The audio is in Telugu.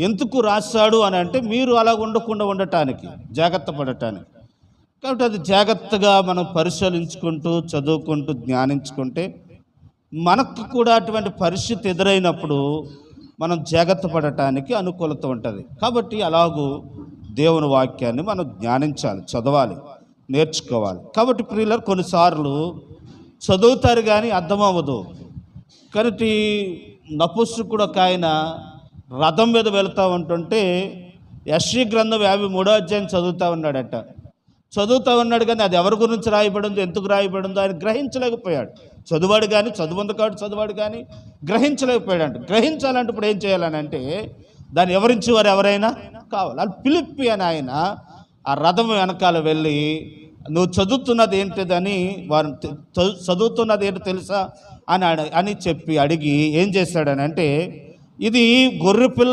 ఎందుకు రాశాడు అని అంటే మీరు అలా ఉండకుండా ఉండటానికి జాగ్రత్త పడటానికి. కాబట్టి అది జాగ్రత్తగా మనం పరిశీలించుకుంటూ చదువుకుంటూ జ్ఞానించుకుంటే మనకు కూడా అటువంటి పరిస్థితి ఎదురైనప్పుడు మనం జాగ్రత్త పడటానికి అనుకూలత ఉంటుంది. కాబట్టి అలాగూ దేవుని వాక్యాన్ని మనం జ్ఞానించాలి చదవాలి నేర్చుకోవాలి. కాబట్టి ప్రియులర్ కొన్నిసార్లు చదువుతారు కానీ అర్థమవ్వదు. కాబట్టి నపుసుకుడు ఒక ఆయన రథం మీద వెళుతూ ఉంటుంటే యశ్వి గ్రంథం యాభై మూడో అధ్యాయం చదువుతూ ఉన్నాడట. చదువుతూ ఉన్నాడు కానీ అది ఎవరి గురించి రాయబడిందో ఎందుకు రాయబడిందో ఆయన గ్రహించలేకపోయాడు. చదువాడు కానీ చదువుంది కాడు చదువాడు కానీ గ్రహించలేకపోయాడు అంట గ్రహించాలంటే ఇప్పుడు ఏం చేయాలని అంటే దాన్ని ఎవరించి వారు ఎవరైనా కావాలి. అది పిలిపి అని ఆయన ఆ రథం వెనకాల వెళ్ళి నువ్వు చదువుతున్నది ఏంటిదని వారు చదువుతున్నది ఏంటో తెలుసా? అని అని చెప్పి అడిగి ఏం చేశాడని అంటే ఇది గొర్రె పిల్ల